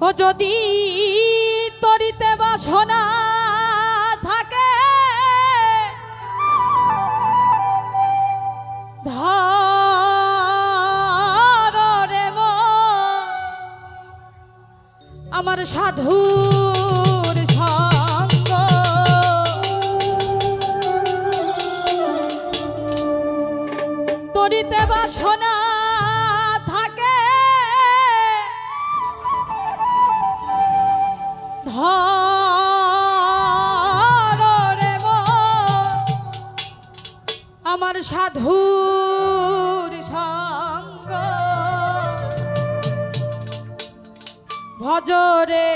ও যদি তরিতে বাসনা থাকে আমার সঙ্গ। তরিতে বাসনা আমার সাধুর সঙ্গ। ভজরে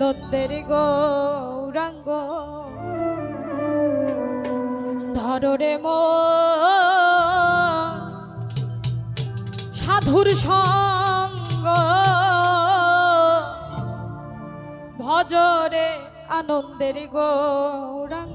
নন্দের গৌরাঙ্গ। ধরে মো সাধুর সঙ্গ। ভজরে আনন্দের গৌরাঙ্গ।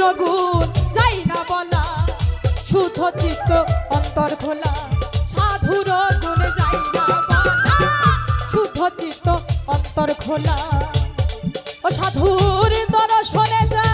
গুণ যাই না বলা। চিত্ত অন্তর খোলা। সাধুর গুণ যাই না বলা। শুদ্ধ চিত্ত অন্তর খোলা। ও সাধুর দর্শনে যা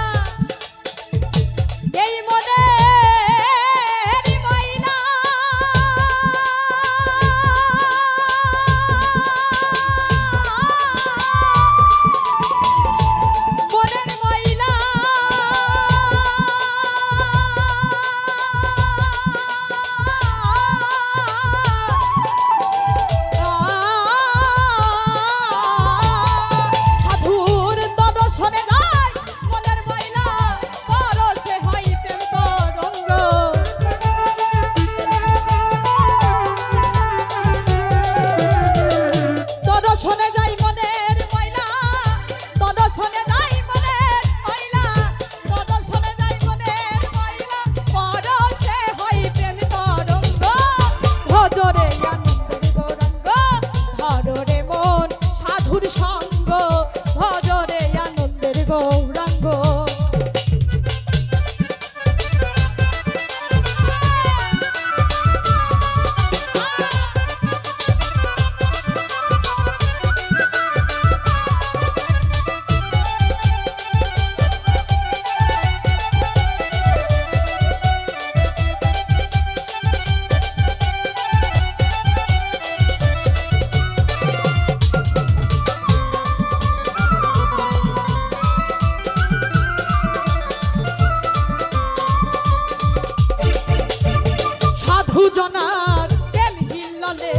সাধু জনার প্রেম হিল্ললে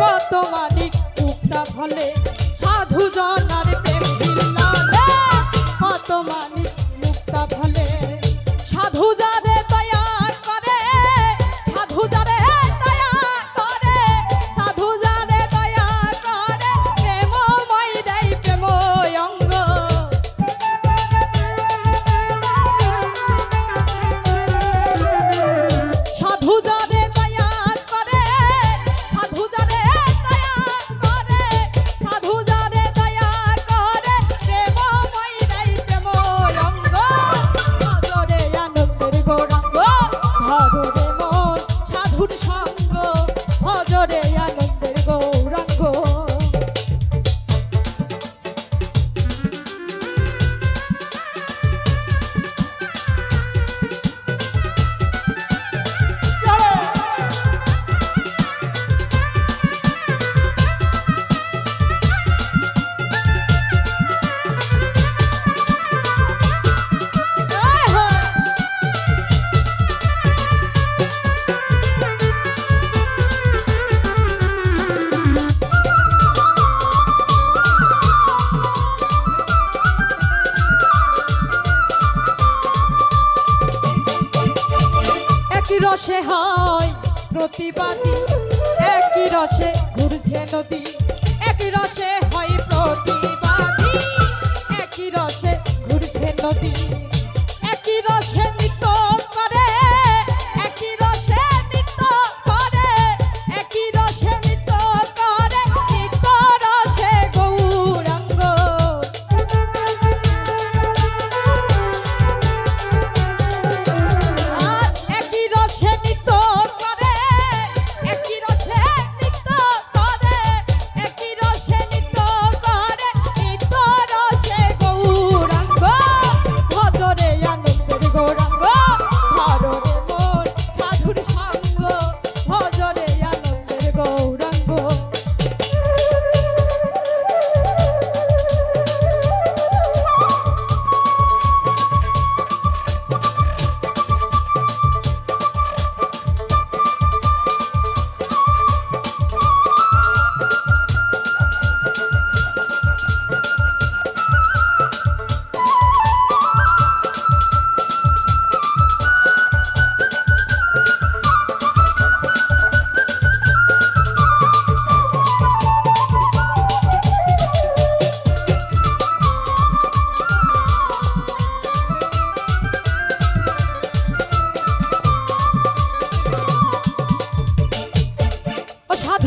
কত মালিক উক্তা ফলে হয়। প্রতিবাদী একই রসে ঘুরছে নদী একই রসে হয় প্রতিবাদী একই রসে ঘুরছে নদী।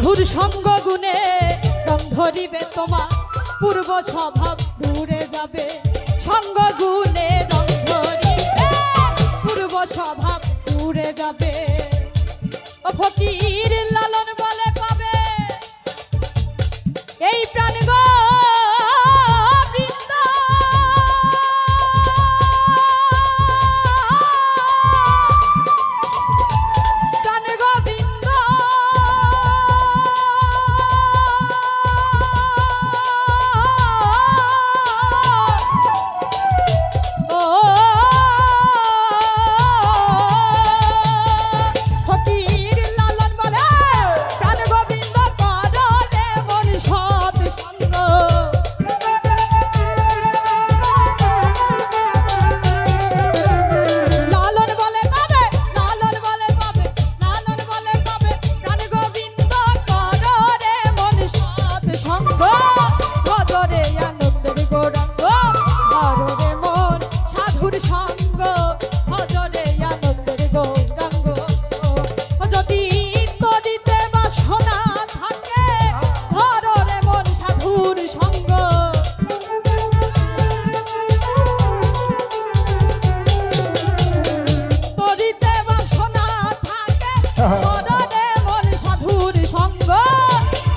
মধুর সঙ্গ গুনে রং ধরিবে তোমার। পূর্ব স্বভাব দূরে যাবে, সঙ্গ গুনে রং ধরিবে। পূর্ব স্বভাব দূরে যাবে। ফকির লালন বলে পাবে, এই প্রাণে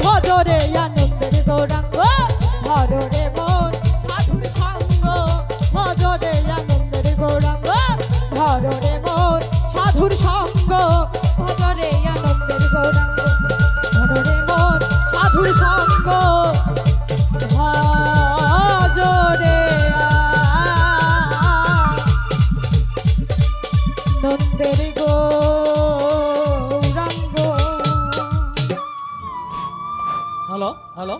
ভদরে আন হ্যালো?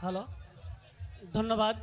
হ্যালো? ধন্যবাদ।